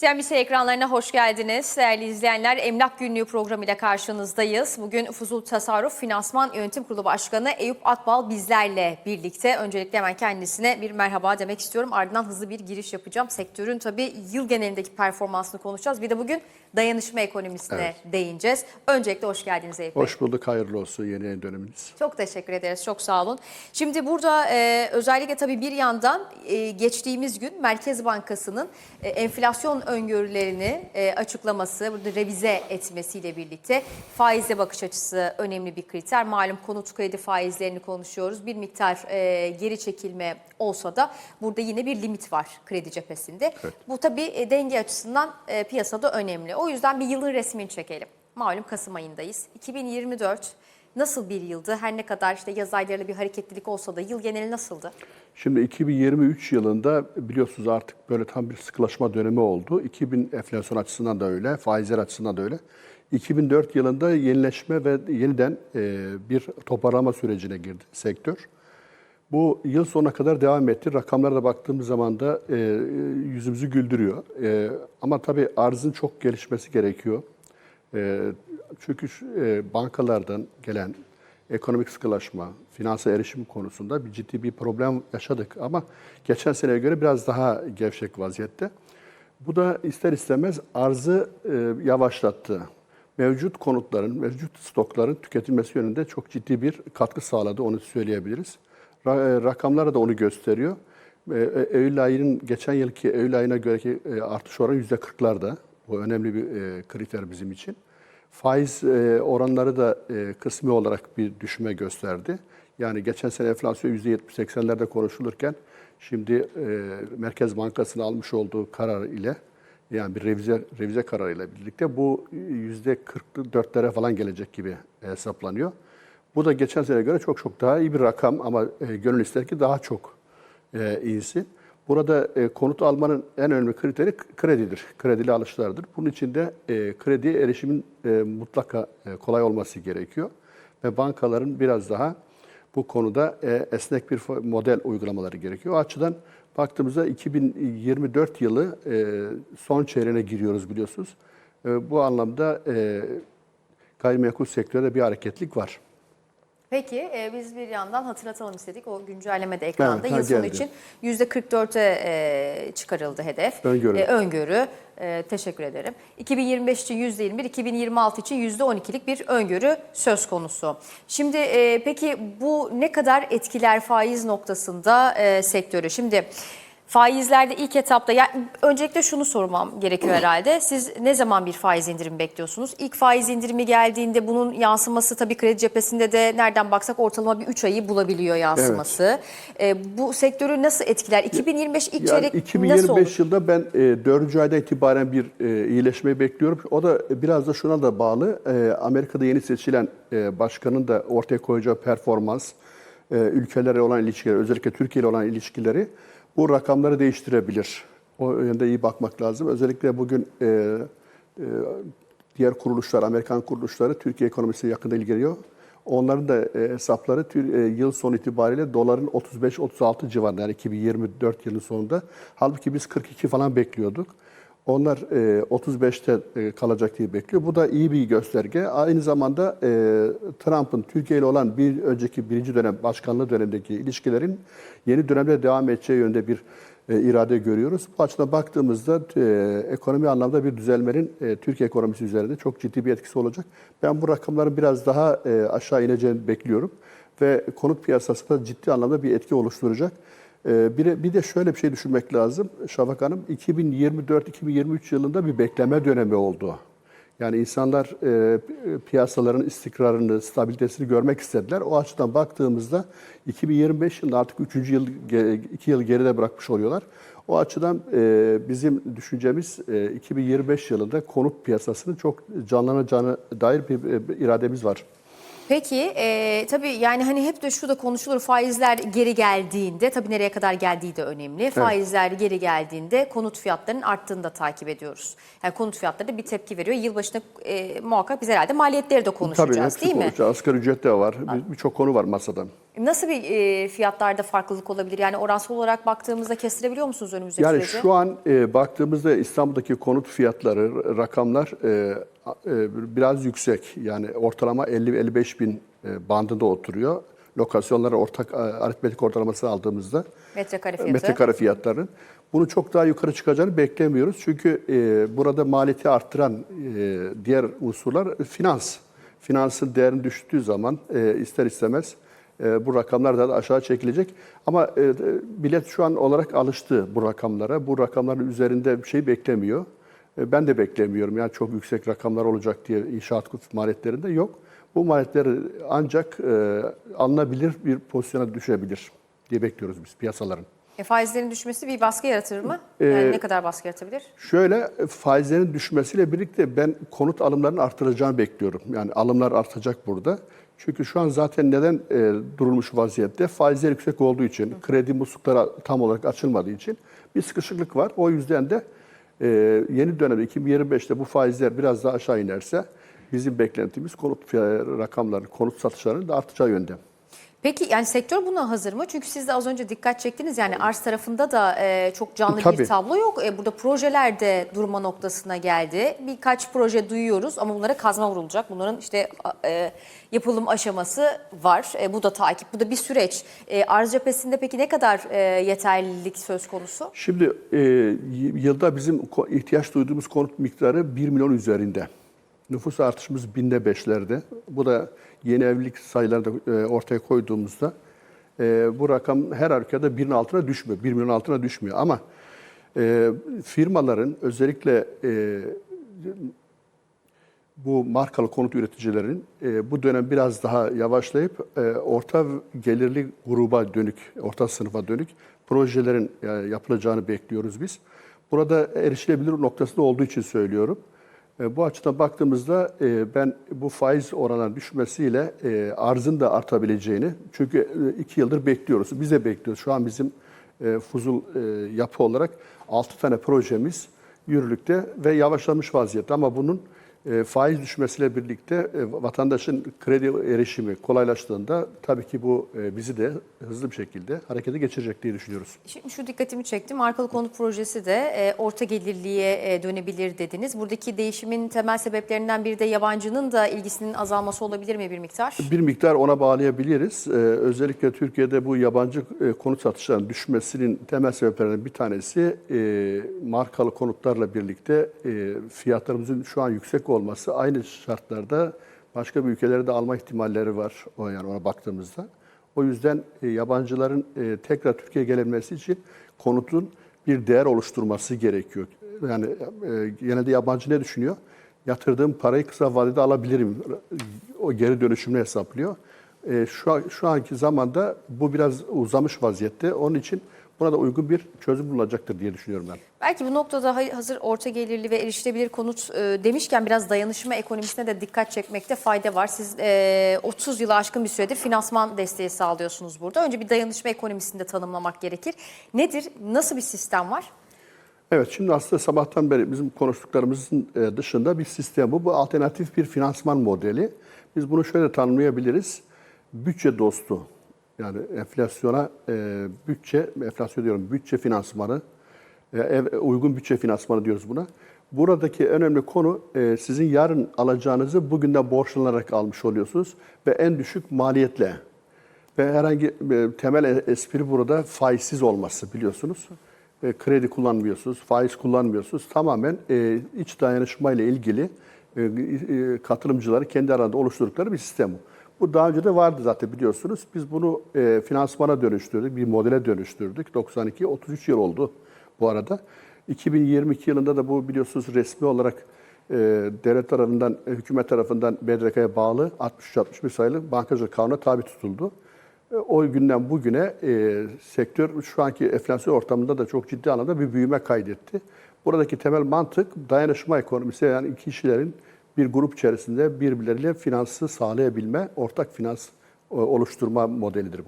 CNBC ekranlarına hoş geldiniz. Değerli izleyenler, Emlak Günlüğü programıyla karşınızdayız. Bugün Fuzul Tasarruf Finansman Yönetim Kurulu Başkanı Eyüp Akbal bizlerle birlikte. Öncelikle hemen kendisine bir merhaba demek istiyorum. Ardından hızlı bir giriş yapacağım. Sektörün tabii yıl genelindeki performansını konuşacağız. Bir de bugün dayanışma ekonomisine Evet. değineceğiz. Öncelikle hoş geldiniz Eyüp Bey. Hoş bulduk, hayırlı olsun yeni döneminiz. Çok teşekkür ederiz. Çok sağ olun. Şimdi burada e, özellikle tabii bir yandan e, geçtiğimiz gün Merkez Bankası'nın e, enflasyon öngörülerini e, açıklaması, burada revize etmesiyle birlikte faize bakış açısı önemli bir kriter. Malum konut kredi faizlerini konuşuyoruz. Bir miktar e, geri çekilme olsa da burada yine bir limit var kredi cephesinde. Evet. Bu tabii e, denge açısından e, piyasada önemli. O yüzden bir yılın resmini çekelim. Malum Kasım ayındayız. 2024 nasıl bir yıldı? Her ne kadar işte yaz aylarıyla bir hareketlilik olsa da yıl geneli nasıldı? Şimdi 2023 yılında biliyorsunuz artık böyle tam bir sıkılaşma dönemi oldu. 2000 enflasyon açısından da öyle, faizler açısından da öyle. 2004 yılında yenileşme ve yeniden e, bir toparlama sürecine girdi sektör. Bu yıl sonuna kadar devam etti. Rakamlara da baktığımız zaman da e, yüzümüzü güldürüyor. E, ama tabii arzın çok gelişmesi gerekiyor. E, çünkü şu, e, bankalardan gelen ekonomik sıkılaşma, finansa erişim konusunda bir ciddi bir problem yaşadık. Ama geçen seneye göre biraz daha gevşek vaziyette. Bu da ister istemez arzı e, yavaşlattı. Mevcut konutların, mevcut stokların tüketilmesi yönünde çok ciddi bir katkı sağladı, onu söyleyebiliriz. Ra- e, Rakamlar da onu gösteriyor. E, e, Eylül ayının, geçen yılki Eylül ayına göreki e, artış oranı yüzde 40'larda. Bu önemli bir e, kriter bizim için. Faiz e, oranları da e, kısmi olarak bir düşme gösterdi. Yani geçen sene enflasyon %70-80'lerde konuşulurken şimdi e, Merkez Bankası'nın almış olduğu karar ile yani bir revize revize kararıyla birlikte bu %44'lere falan gelecek gibi hesaplanıyor. Bu da geçen sene göre çok çok daha iyi bir rakam ama gönül ister ki daha çok iyisi. Burada e, konut almanın en önemli kriteri kredidir, kredili alışlardır. Bunun için de e, krediye erişimin e, mutlaka e, kolay olması gerekiyor. Ve bankaların biraz daha bu konuda e, esnek bir model uygulamaları gerekiyor. O açıdan baktığımızda 2024 yılı e, son çeyreğine giriyoruz biliyorsunuz. E, bu anlamda e, gayrimenkul sektöründe bir hareketlik var. Peki e, biz bir yandan hatırlatalım istedik. O güncelleme de ekranda Evet, yıl sonu geldi. için %44'e e, çıkarıldı hedef. Öngörü. E, öngörü. E, teşekkür ederim. 2025 için %21, 2026 için %12'lik bir öngörü söz konusu. Şimdi e, peki bu ne kadar etkiler faiz noktasında e, sektörü? Şimdi faizlerde ilk etapta ya öncelikle şunu sormam gerekiyor herhalde. Siz ne zaman bir faiz indirimi bekliyorsunuz? İlk faiz indirimi geldiğinde bunun yansıması tabii kredi cephesinde de nereden baksak ortalama bir 3 ayı bulabiliyor yansıması. E, bu sektörü nasıl etkiler? 2025 ilk Yani çeyrek nasıl 2025 olur? yılında ben e, 4. ayda itibaren bir e, iyileşmeyi bekliyorum. O da biraz da şuna da bağlı. E, Amerika'da yeni seçilen e, başkanın da ortaya koyacağı performans, e, ülkelere olan ilişkileri, özellikle Türkiye ile olan ilişkileri bu rakamları değiştirebilir. O yönde iyi bakmak lazım. Özellikle bugün e, e, diğer kuruluşlar, Amerikan kuruluşları Türkiye ekonomisiyle yakında ilgileniyor. Onların da e, hesapları tür- e, yıl sonu itibariyle doların 35-36 civarında yani 2024 yılının sonunda. Halbuki biz 42 falan bekliyorduk. Onlar e, 35'te e, kalacak diye bekliyor. Bu da iyi bir gösterge. Aynı zamanda e, Trump'ın Türkiye ile olan bir önceki birinci dönem başkanlığı dönemindeki ilişkilerin yeni dönemde devam edeceği yönde bir e, irade görüyoruz. Bu açıdan baktığımızda e, ekonomi anlamda bir düzelmenin e, Türkiye ekonomisi üzerinde çok ciddi bir etkisi olacak. Ben bu rakamların biraz daha e, aşağı ineceğini bekliyorum ve konut piyasasında ciddi anlamda bir etki oluşturacak. E, bir, bir de şöyle bir şey düşünmek lazım Şafak Hanım. 2024-2023 yılında bir bekleme dönemi oldu. Yani insanlar e, piyasaların istikrarını, stabilitesini görmek istediler. O açıdan baktığımızda 2025 yılında artık 3. yıl, 2 yıl geride bırakmış oluyorlar. O açıdan e, bizim düşüncemiz e, 2025 yılında konut piyasasının çok canlanacağına dair bir, bir irademiz var. Peki e, tabii yani hani hep de şu da konuşulur faizler geri geldiğinde tabii nereye kadar geldiği de önemli. Faizler geri geldiğinde konut fiyatlarının arttığını da takip ediyoruz. Yani konut fiyatları da bir tepki veriyor. Yılbaşında e, muhakkak biz herhalde maliyetleri de Tabii konuşacağız hepsi değil mi? konuşacağız. Asgari ücret de var. Bir- Birçok konu var masada. Nasıl bir e, fiyatlarda farklılık olabilir? Yani oransal olarak baktığımızda kestirebiliyor musunuz önümüzdeki Yani süreci? şu an e, baktığımızda İstanbul'daki konut fiyatları, rakamlar e, e, biraz yüksek. Yani ortalama 50-55 bin e, bandında oturuyor. Lokasyonlara ortak e, aritmetik ortalaması aldığımızda Metrekare fiyatı. metrekare fiyatların. Bunu çok daha yukarı çıkacağını beklemiyoruz. Çünkü e, burada maliyeti arttıran e, diğer unsurlar finans. Finansın değerini düştüğü zaman e, ister istemez bu rakamlar da aşağı çekilecek. Ama e, millet şu an olarak alıştı bu rakamlara. Bu rakamların üzerinde bir şey beklemiyor. E, ben de beklemiyorum. Yani çok yüksek rakamlar olacak diye inşaat maliyetlerinde yok. Bu maliyetler ancak e, alınabilir bir pozisyona düşebilir diye bekliyoruz biz piyasaların. E, faizlerin düşmesi bir baskı yaratır mı? Yani ne kadar baskı yaratabilir? Şöyle e, faizlerin düşmesiyle birlikte ben konut alımlarının artırılacağını bekliyorum. Yani alımlar artacak burada. Çünkü şu an zaten neden e, durulmuş vaziyette? Faizler yüksek olduğu için, kredi muslukları tam olarak açılmadığı için bir sıkışıklık var. O yüzden de e, yeni dönemde 2025'te bu faizler biraz daha aşağı inerse bizim beklentimiz konut rakamları, konut satışlarının da artacağı yönde. Peki yani sektör buna hazır mı? Çünkü siz de az önce dikkat çektiniz yani arz tarafında da e, çok canlı bir Tabii. tablo yok. E, burada projeler de durma noktasına geldi. Birkaç proje duyuyoruz ama bunlara kazma vurulacak. Bunların işte e, yapılım aşaması var. E, bu da takip, bu da bir süreç. E, arz cephesinde peki ne kadar e, yeterlilik söz konusu? Şimdi e, yılda bizim ihtiyaç duyduğumuz konut miktarı 1 milyon üzerinde. Nüfus artışımız binde beşlerde. Bu da yeni evlilik sayılarını e, ortaya koyduğumuzda e, bu rakam her halükarda birin altına düşmüyor. 1 milyon altına düşmüyor ama e, firmaların özellikle bu markalı konut üreticilerin e, bu dönem biraz daha yavaşlayıp e, orta gelirli gruba dönük, orta sınıfa dönük projelerin e, yapılacağını bekliyoruz biz. Burada erişilebilir noktasında olduğu için söylüyorum. E, bu açıdan baktığımızda e, ben bu faiz oranlarının düşmesiyle e, arzın da artabileceğini, çünkü iki yıldır bekliyoruz, biz de bekliyoruz. Şu an bizim Fuzul yapı olarak 6 tane projemiz yürürlükte ve yavaşlamış vaziyette ama bunun e, faiz düşmesiyle birlikte e, vatandaşın kredi erişimi kolaylaştığında tabii ki bu e, bizi de hızlı bir şekilde harekete geçirecek diye düşünüyoruz. Şimdi şu dikkatimi çekti. Markalı konut projesi de e, orta gelirliğe e, dönebilir dediniz. Buradaki değişimin temel sebeplerinden biri de yabancının da ilgisinin azalması olabilir mi bir miktar? Bir miktar ona bağlayabiliriz. Özellikle Türkiye'de bu yabancı e, konut satışlarının düşmesinin temel sebeplerinden bir tanesi e, markalı konutlarla birlikte e, fiyatlarımızın şu an yüksek olması. Aynı şartlarda başka bir ülkelere de alma ihtimalleri var o yani ona baktığımızda. O yüzden e, yabancıların e, tekrar Türkiye'ye gelebilmesi için konutun bir değer oluşturması gerekiyor. Yani e, genelde yabancı ne düşünüyor? Yatırdığım parayı kısa vadede alabilirim. O geri dönüşümünü hesaplıyor. Şu, şu anki zamanda bu biraz uzamış vaziyette. Onun için buna da uygun bir çözüm bulunacaktır diye düşünüyorum ben. Belki bu noktada hazır orta gelirli ve erişilebilir konut e, demişken biraz dayanışma ekonomisine de dikkat çekmekte fayda var. Siz e, 30 yılı aşkın bir süredir finansman desteği sağlıyorsunuz burada. Önce bir dayanışma ekonomisini de tanımlamak gerekir. Nedir? Nasıl bir sistem var? Evet, şimdi aslında sabahtan beri bizim konuştuklarımızın e, dışında bir sistem bu. Bu alternatif bir finansman modeli. Biz bunu şöyle tanımlayabiliriz. Bütçe dostu. Yani enflasyona e, bütçe, enflasyon diyorum, bütçe finansmanı, e, ev- uygun bütçe finansmanı diyoruz buna. Buradaki önemli konu e, sizin yarın alacağınızı bugünden borçlanarak almış oluyorsunuz ve en düşük maliyetle. Ve herhangi e, temel espri burada faizsiz olması biliyorsunuz. E, kredi kullanmıyorsunuz, faiz kullanmıyorsunuz. Tamamen e, iç dayanışma ile ilgili e, e, katılımcıları kendi aralarında oluşturdukları bir sistem bu. Bu daha önce de vardı zaten biliyorsunuz. Biz bunu e, finansmana dönüştürdük, bir modele dönüştürdük. 92, 33 yıl oldu bu arada. 2022 yılında da bu biliyorsunuz resmi olarak e, devlet tarafından, e, hükümet tarafından BDDK'ya bağlı 63-61 sayılı bankacılık kanuna tabi tutuldu. E, O günden bugüne e, sektör şu anki enflasyon ortamında da çok ciddi anlamda bir büyüme kaydetti. Buradaki temel mantık dayanışma ekonomisi yani kişilerin bir grup içerisinde birbirleriyle finansı sağlayabilme, ortak finans e, oluşturma modelidir bu.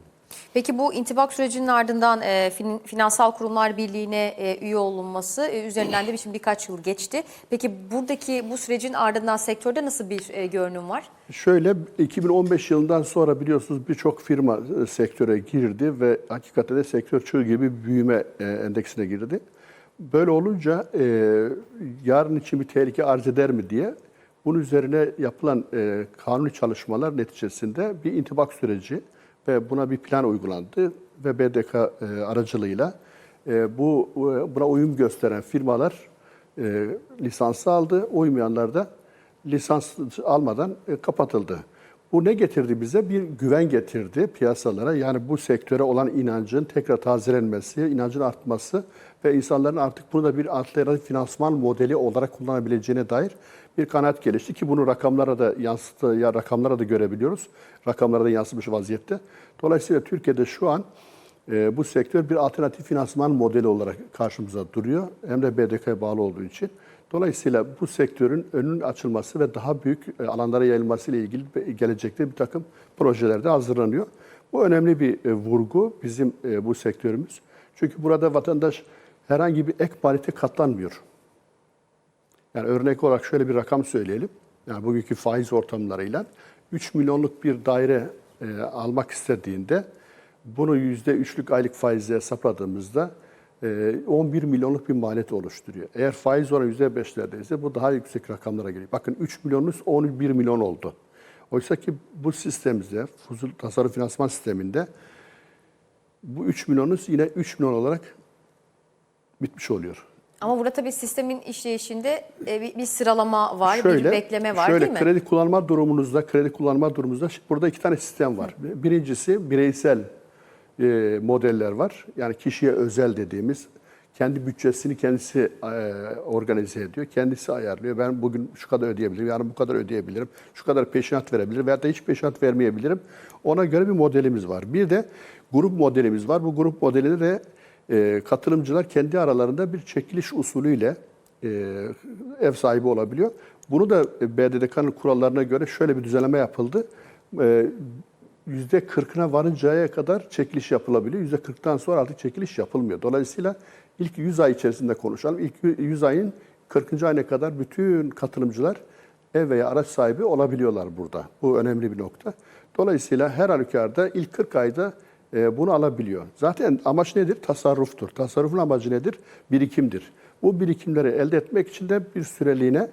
Peki bu intibak sürecinin ardından e, fin- Finansal Kurumlar Birliği'ne e, üye olunması e, üzerinden de şimdi birkaç yıl geçti. Peki buradaki bu sürecin ardından sektörde nasıl bir e, görünüm var? Şöyle 2015 yılından sonra biliyorsunuz birçok firma e, sektöre girdi ve hakikaten de sektör çığ gibi büyüme e, endeksine girdi. Böyle olunca e, yarın için bir tehlike arz eder mi diye bunun üzerine yapılan e, kanuni çalışmalar neticesinde bir intibak süreci ve buna bir plan uygulandı ve BDK e, aracılığıyla e, bu e, buna uyum gösteren firmalar e, lisansı aldı, uymayanlar da lisans almadan e, kapatıldı. Bu ne getirdi bize? Bir güven getirdi piyasalara. Yani bu sektöre olan inancın tekrar tazelenmesi, inancın artması ve insanların artık bunu da bir alternatif finansman modeli olarak kullanabileceğine dair bir kanaat gelişti ki bunu rakamlara da yansıtı, ya rakamlara da görebiliyoruz. Rakamlara da yansımış vaziyette. Dolayısıyla Türkiye'de şu an e, bu sektör bir alternatif finansman modeli olarak karşımıza duruyor. Hem de BDK'ya bağlı olduğu için. Dolayısıyla bu sektörün önünün açılması ve daha büyük e, alanlara yayılması ile ilgili gelecekte bir takım projeler de hazırlanıyor. Bu önemli bir e, vurgu bizim e, bu sektörümüz. Çünkü burada vatandaş herhangi bir ek maliyete katlanmıyor. Yani örnek olarak şöyle bir rakam söyleyelim. Yani bugünkü faiz ortamlarıyla 3 milyonluk bir daire almak istediğinde bunu %3'lük aylık faizle hesapladığımızda 11 milyonluk bir maliyet oluşturuyor. Eğer faiz oranı %5'lerdeyse bu daha yüksek rakamlara geliyor. Bakın 3 milyonunuz 11 milyon oldu. Oysa ki bu sistemimizde, fuzul tasarruf finansman sisteminde bu 3 milyonunuz yine 3 milyon olarak bitmiş oluyor. Ama burada tabii sistemin işleyişinde e, bir, sıralama var, bir bekleme var şöyle, değil mi? kredi kullanma durumunuzda, kredi kullanma durumunuzda burada iki tane sistem var. Birincisi bireysel e, modeller var. Yani kişiye özel dediğimiz kendi bütçesini kendisi e, organize ediyor, kendisi ayarlıyor. Ben bugün şu kadar ödeyebilirim, yarın bu kadar ödeyebilirim, şu kadar peşinat verebilirim veya da hiç peşinat vermeyebilirim. Ona göre bir modelimiz var. Bir de grup modelimiz var. Bu grup modelinde de e, katılımcılar kendi aralarında bir çekiliş usulüyle e, ev sahibi olabiliyor. Bunu da e, BDDK'nın kurallarına göre şöyle bir düzenleme yapıldı. %40'ına varıncaya kadar çekiliş yapılabiliyor. %40'tan sonra artık çekiliş yapılmıyor. Dolayısıyla ilk 100 ay içerisinde konuşalım. İlk 100 ayın 40. ayına kadar bütün katılımcılar ev veya araç sahibi olabiliyorlar burada. Bu önemli bir nokta. Dolayısıyla her halükarda ilk 40 ayda e, bunu alabiliyor. Zaten amaç nedir? Tasarruftur. Tasarrufun amacı nedir? Birikimdir. Bu birikimleri elde etmek için de bir süreliğine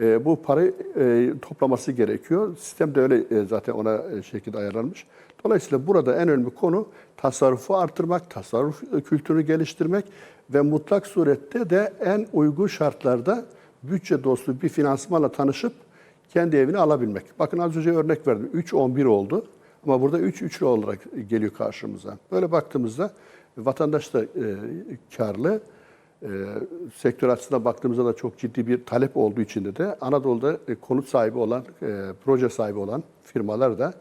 e, bu parayı e, toplaması gerekiyor. Sistem de öyle e, zaten ona e, şekilde ayarlanmış. Dolayısıyla burada en önemli konu tasarrufu artırmak, tasarruf kültürünü geliştirmek ve mutlak surette de en uygun şartlarda bütçe dostu bir finansmanla tanışıp kendi evini alabilmek. Bakın az önce örnek verdim. 3-11 oldu ama burada 3-3 olarak geliyor karşımıza. Böyle baktığımızda vatandaş da e, karlı. E, sektör açısından baktığımızda da çok ciddi bir talep olduğu için de, de Anadolu'da e, konut sahibi olan, e, proje sahibi olan firmalar da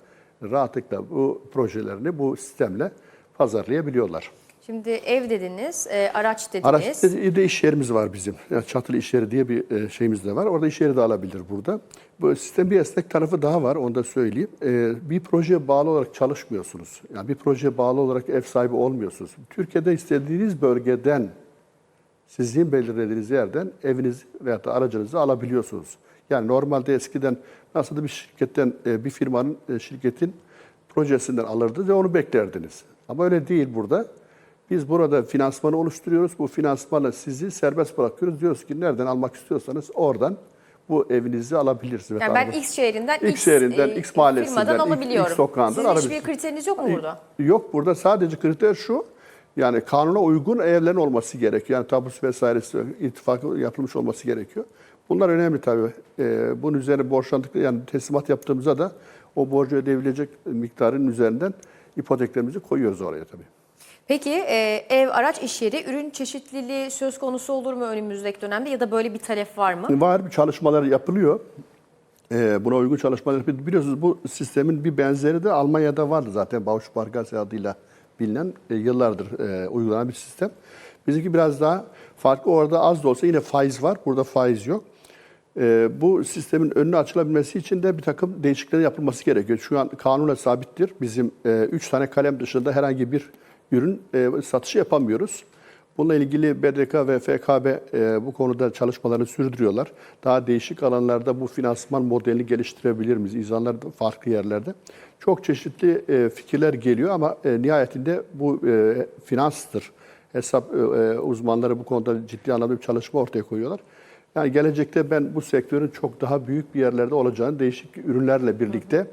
rahatlıkla bu projelerini bu sistemle pazarlayabiliyorlar. Şimdi ev dediniz, e, araç dediniz. Araç de, de iş yerimiz var bizim. Yani çatılı iş yeri diye bir e, şeyimiz de var. Orada iş yeri de alabilir burada. Bu sistem bir esnek tarafı daha var, onu da söyleyeyim. E, bir projeye bağlı olarak çalışmıyorsunuz. Yani bir projeye bağlı olarak ev sahibi olmuyorsunuz. Türkiye'de istediğiniz bölgeden, sizin belirlediğiniz yerden evinizi veya da aracınızı alabiliyorsunuz. Yani normalde eskiden nasıl bir şirketten, e, bir firmanın, e, şirketin projesinden alırdı ve onu beklerdiniz. Ama öyle değil burada. Biz burada finansmanı oluşturuyoruz. Bu finansmanla sizi serbest bırakıyoruz. Diyoruz ki nereden almak istiyorsanız oradan bu evinizi alabilirsiniz. Yani ben X şehrinden, X şehrinden, e, X mahallesinden, firmadan X- alabiliyorum. X sokağından Sizin hiçbir kriteriniz yok mu burada? Yok burada sadece kriter şu. Yani kanuna uygun evlerin olması gerekiyor. Yani tabus vesairesi ittifakı yapılmış olması gerekiyor. Bunlar önemli tabii. Ee, bunun üzerine borçlandık yani teslimat yaptığımızda da o borcu ödeyebilecek miktarın üzerinden ipoteklerimizi koyuyoruz oraya tabii. Peki e, ev, araç, iş yeri, ürün çeşitliliği söz konusu olur mu önümüzdeki dönemde ya da böyle bir talep var mı? Var çalışmalar yapılıyor. Ee, buna uygun çalışmalar yapılıyor. Biliyorsunuz bu sistemin bir benzeri de Almanya'da vardı zaten. Bausparkasse adıyla bilinen e, yıllardır e, uygulanan bir sistem. Bizimki biraz daha farklı. Orada az da olsa yine faiz var. Burada faiz yok. E, bu sistemin önüne açılabilmesi için de bir takım değişiklikler yapılması gerekiyor. Şu an kanuna sabittir. Bizim 3 tane kalem dışında herhangi bir ürün e, satışı yapamıyoruz. Bununla ilgili BDK ve FKB e, bu konuda çalışmalarını sürdürüyorlar. Daha değişik alanlarda bu finansman modelini geliştirebilir miyiz? İnsanlar farklı yerlerde. Çok çeşitli e, fikirler geliyor ama e, nihayetinde bu e, finanstır. Hesap e, e, uzmanları bu konuda ciddi anlamda bir çalışma ortaya koyuyorlar. Yani gelecekte ben bu sektörün çok daha büyük bir yerlerde olacağını, değişik ürünlerle birlikte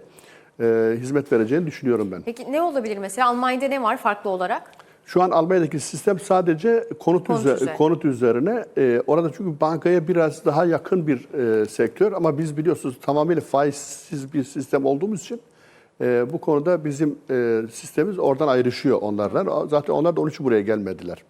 e, hizmet vereceğini düşünüyorum ben. Peki ne olabilir mesela? Almanya'da ne var farklı olarak? Şu an Almanya'daki sistem sadece konut, Konut üzer- üzerine. konut üzerine. E, orada çünkü bankaya biraz daha yakın bir e, sektör ama biz biliyorsunuz tamamıyla faizsiz bir sistem olduğumuz için e, bu konuda bizim e, sistemimiz oradan ayrışıyor onlardan. Zaten onlar da onun için buraya gelmediler.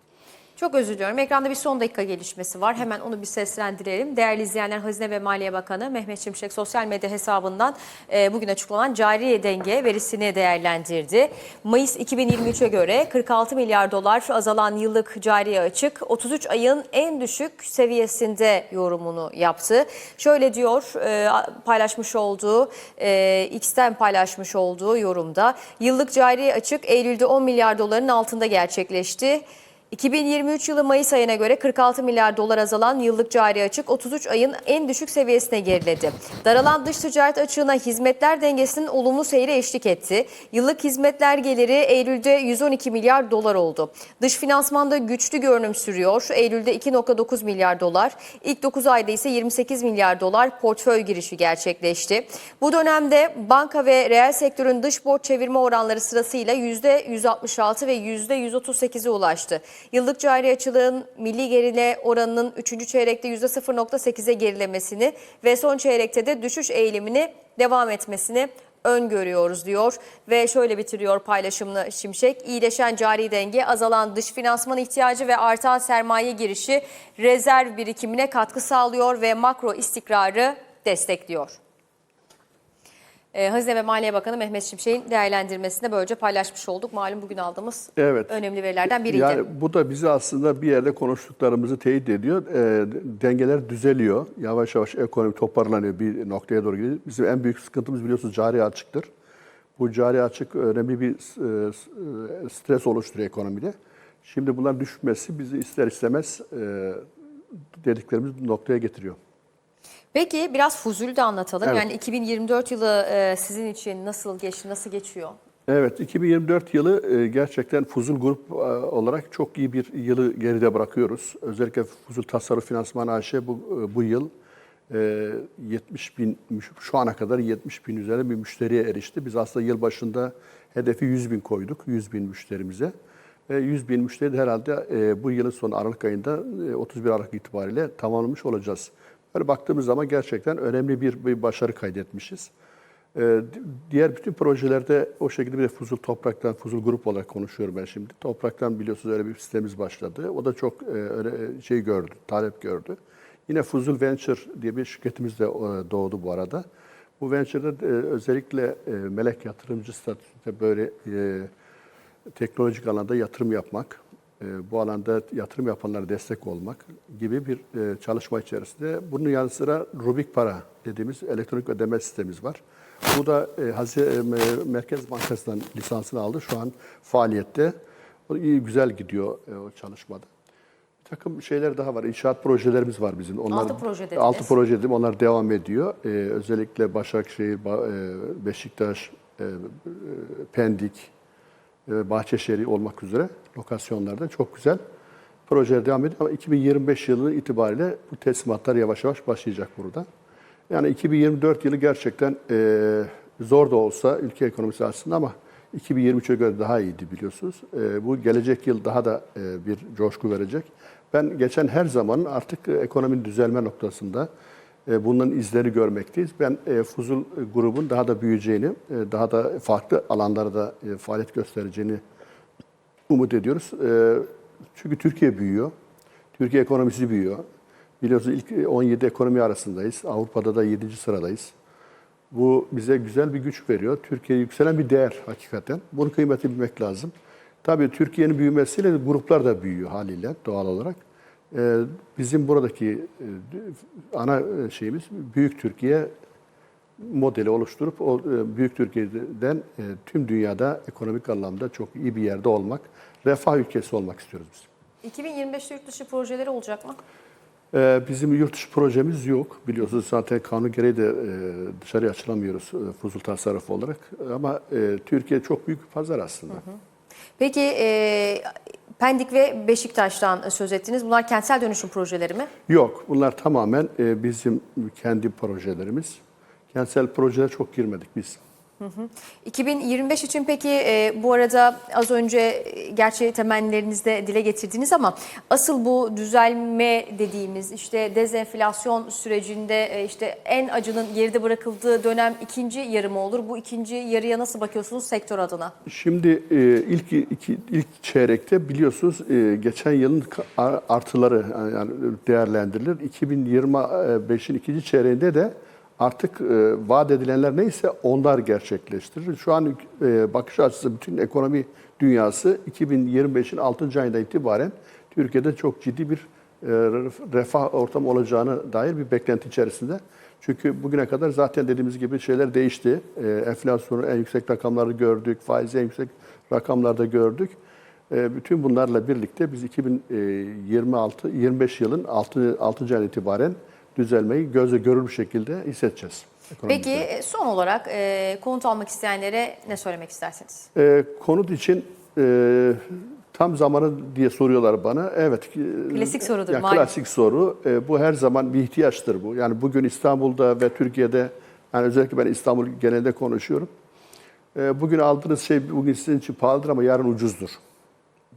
Çok özür diliyorum. Ekranda bir son dakika gelişmesi var. Hemen onu bir seslendirelim. Değerli izleyenler Hazine ve Maliye Bakanı Mehmet Şimşek sosyal medya hesabından e, bugün açıklanan cari denge verisini değerlendirdi. Mayıs 2023'e göre 46 milyar dolar azalan yıllık cari açık 33 ayın en düşük seviyesinde yorumunu yaptı. Şöyle diyor e, paylaşmış olduğu e, X'ten paylaşmış olduğu yorumda yıllık cari açık Eylül'de 10 milyar doların altında gerçekleşti. 2023 yılı Mayıs ayına göre 46 milyar dolar azalan yıllık cari açık 33 ayın en düşük seviyesine geriledi. Daralan dış ticaret açığına hizmetler dengesinin olumlu seyri eşlik etti. Yıllık hizmetler geliri Eylül'de 112 milyar dolar oldu. Dış finansmanda güçlü görünüm sürüyor. Eylül'de 2.9 milyar dolar, ilk 9 ayda ise 28 milyar dolar portföy girişi gerçekleşti. Bu dönemde banka ve reel sektörün dış borç çevirme oranları sırasıyla %166 ve %138'e ulaştı. Yıllık cari açılığın milli gerile oranının 3. çeyrekte %0.8'e gerilemesini ve son çeyrekte de düşüş eğilimini devam etmesini öngörüyoruz diyor ve şöyle bitiriyor paylaşımını Şimşek. İyileşen cari denge, azalan dış finansman ihtiyacı ve artan sermaye girişi rezerv birikimine katkı sağlıyor ve makro istikrarı destekliyor. Ee, Hazine ve Maliye Bakanı Mehmet Şimşek'in değerlendirmesini böylece paylaşmış olduk. Malum bugün aldığımız Evet. önemli verilerden biriydi. Yani bu da bizi aslında bir yerde konuştuklarımızı teyit ediyor. E, dengeler düzeliyor. Yavaş yavaş ekonomi toparlanıyor bir noktaya doğru gidiyor. Bizim en büyük sıkıntımız biliyorsunuz cari açıktır. Bu cari açık önemli bir e, e, stres oluşturuyor ekonomide. Şimdi bunların düşmesi bizi ister istemez e, dediklerimiz noktaya getiriyor. Peki biraz Fuzul'ü de anlatalım. Evet. Yani 2024 yılı e, sizin için nasıl geçti, nasıl geçiyor? Evet, 2024 yılı e, gerçekten Fuzul Grup e, olarak çok iyi bir yılı geride bırakıyoruz. Özellikle Fuzul Tasarruf Finansman AŞ bu, bu yıl e, 70 bin, şu ana kadar 70 bin üzerinde bir müşteriye erişti. Biz aslında yıl başında hedefi 100 bin koyduk, 100 bin müşterimize. Ve 100 bin müşteri de herhalde bu yılın sonu Aralık ayında e, 31 Aralık itibariyle tamamlamış olacağız. Böyle baktığımız zaman gerçekten önemli bir, bir başarı kaydetmişiz. Ee, Diğer bütün projelerde o şekilde bir de Fuzul Toprak'tan, Fuzul Grup olarak konuşuyorum ben şimdi. Toprak'tan biliyorsunuz öyle bir sistemimiz başladı. O da çok e, şey gördü, talep gördü. Yine Fuzul Venture diye bir şirketimiz de e, doğdu bu arada. Bu Venture'da e, özellikle e, melek yatırımcı statüsünde böyle e, teknolojik alanda yatırım yapmak, bu alanda yatırım yapanlara destek olmak gibi bir e, çalışma içerisinde. Bunun yanı sıra Rubik Para dediğimiz elektronik ödeme sistemimiz var. Bu da e, e, Merkez Bankası'ndan lisansını aldı. Şu an faaliyette. O iyi, güzel gidiyor e, o çalışmada. Bir takım şeyler daha var. İnşaat projelerimiz var bizim. Onlar, Altı proje dediniz. Altı proje dedim. Onlar devam ediyor. E, özellikle Başakşehir, Ba- e, Beşiktaş, e, e, Pendik, e, Bahçeşehir olmak üzere lokasyonlarda çok güzel projeler devam ediyor. Ama 2025 yılı itibariyle bu teslimatlar yavaş yavaş başlayacak burada. Yani 2024 yılı gerçekten e, zor da olsa ülke ekonomisi açısından ama 2023'e göre daha iyiydi biliyorsunuz. E, bu gelecek yıl daha da e, bir coşku verecek. Ben geçen her zaman artık e, ekonominin düzelme noktasında e, bunların izleri görmekteyiz. Ben e, Fuzul grubun daha da büyüyeceğini, e, daha da farklı alanlarda faaliyet göstereceğini umut ediyoruz. Çünkü Türkiye büyüyor. Türkiye ekonomisi büyüyor. Biliyorsunuz ilk 17 ekonomi arasındayız. Avrupa'da da 7. sıradayız. Bu bize güzel bir güç veriyor. Türkiye yükselen bir değer hakikaten. Bunun kıymetini bilmek lazım. Tabii Türkiye'nin büyümesiyle gruplar da büyüyor haliyle doğal olarak. E, bizim buradaki e, ana e, şeyimiz Büyük Türkiye modeli oluşturup o e, Büyük Türkiye'den tüm dünyada ekonomik anlamda çok iyi bir yerde olmak, refah ülkesi olmak istiyoruz biz. 2025'te yurt dışı projeleri olacak mı? Ee, Bizim yurt dışı projemiz yok. Biliyorsunuz zaten kanun gereği de dışarıya açılamıyoruz fuzul tasarrufu olarak. Ama Türkiye çok büyük bir pazar aslında. Peki e, Pendik ve Beşiktaş'tan söz ettiniz. Bunlar kentsel dönüşüm projeleri mi? Yok, bunlar tamamen e, bizim kendi projelerimiz. Kentsel projelere çok girmedik biz. 2025 için peki e, bu arada az önce e, gerçi temennilerinizde dile getirdiniz ama asıl bu düzelme dediğimiz işte dezenflasyon sürecinde e, işte en acının geride bırakıldığı dönem ikinci yarı olur? Bu ikinci yarıya nasıl bakıyorsunuz sektör adına? Şimdi e, ilk iki, ilk çeyrekte biliyorsunuz e, geçen yılın artıları yani değerlendirilir. 2025'in ikinci çeyreğinde de artık e, vaat edilenler neyse onlar gerçekleştirir. Şu an e, bakış açısı bütün ekonomi dünyası 2025'in 6. ayında itibaren Türkiye'de çok ciddi bir e, refah ortamı olacağını dair bir beklenti içerisinde. Çünkü bugüne kadar zaten dediğimiz gibi şeyler değişti. E, enflasyonu en yüksek rakamları gördük, faizi en yüksek rakamlarda gördük. E, bütün bunlarla birlikte biz 2026 25 yılın 6. 6. ayından itibaren düzelmeyi gözle görülür şekilde hissedeceğiz. Peki e, son olarak e, konut almak isteyenlere ne söylemek istersiniz? E, konut için e, tam zamanı diye soruyorlar bana. Evet. e, Klasik sorudur ya, malum. Klasik soru. E, bu her zaman bir ihtiyaçtır bu. Yani bugün İstanbul'da ve Türkiye'de, yani özellikle ben İstanbul genelinde konuşuyorum. E, bugün aldığınız şey bugün sizin için pahalıdır ama yarın ucuzdur.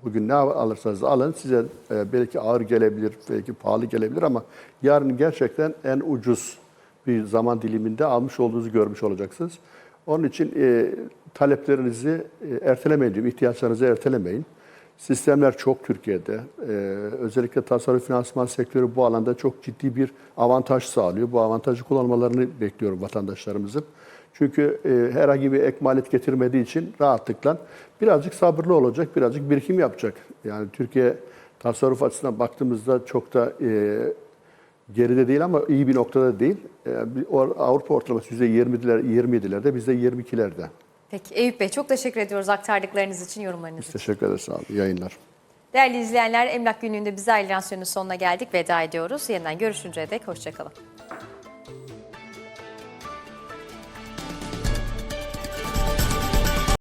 Bugün ne alırsanız alın size e, belki ağır gelebilir, belki pahalı gelebilir ama yarın gerçekten en ucuz bir zaman diliminde almış olduğunuzu görmüş olacaksınız. Onun için e, taleplerinizi e, ertelemeyin diyorum, ihtiyaçlarınızı ertelemeyin. Sistemler çok Türkiye'de. E, özellikle tasarruf finansman sektörü bu alanda çok ciddi bir avantaj sağlıyor. Bu avantajı kullanmalarını bekliyorum vatandaşlarımızın. Çünkü e, herhangi bir ek maliyet getirmediği için rahatlıkla birazcık sabırlı olacak, birazcık birikim yapacak. Yani Türkiye tasarruf açısından baktığımızda çok da e, geride değil ama iyi bir noktada değil. E, Avrupa ortalaması %20'diler, 27'lerde, bizde 22'lerde. Peki Eyüp Bey çok teşekkür ediyoruz aktardıklarınız için, yorumlarınız için. Teşekkür ederiz. Sağ olun. Yayınlar. Değerli izleyenler Emlak Günlüğü'nde biz ayrılan sürenin sonuna geldik. Veda ediyoruz. Yeniden görüşünceye dek hoşçakalın.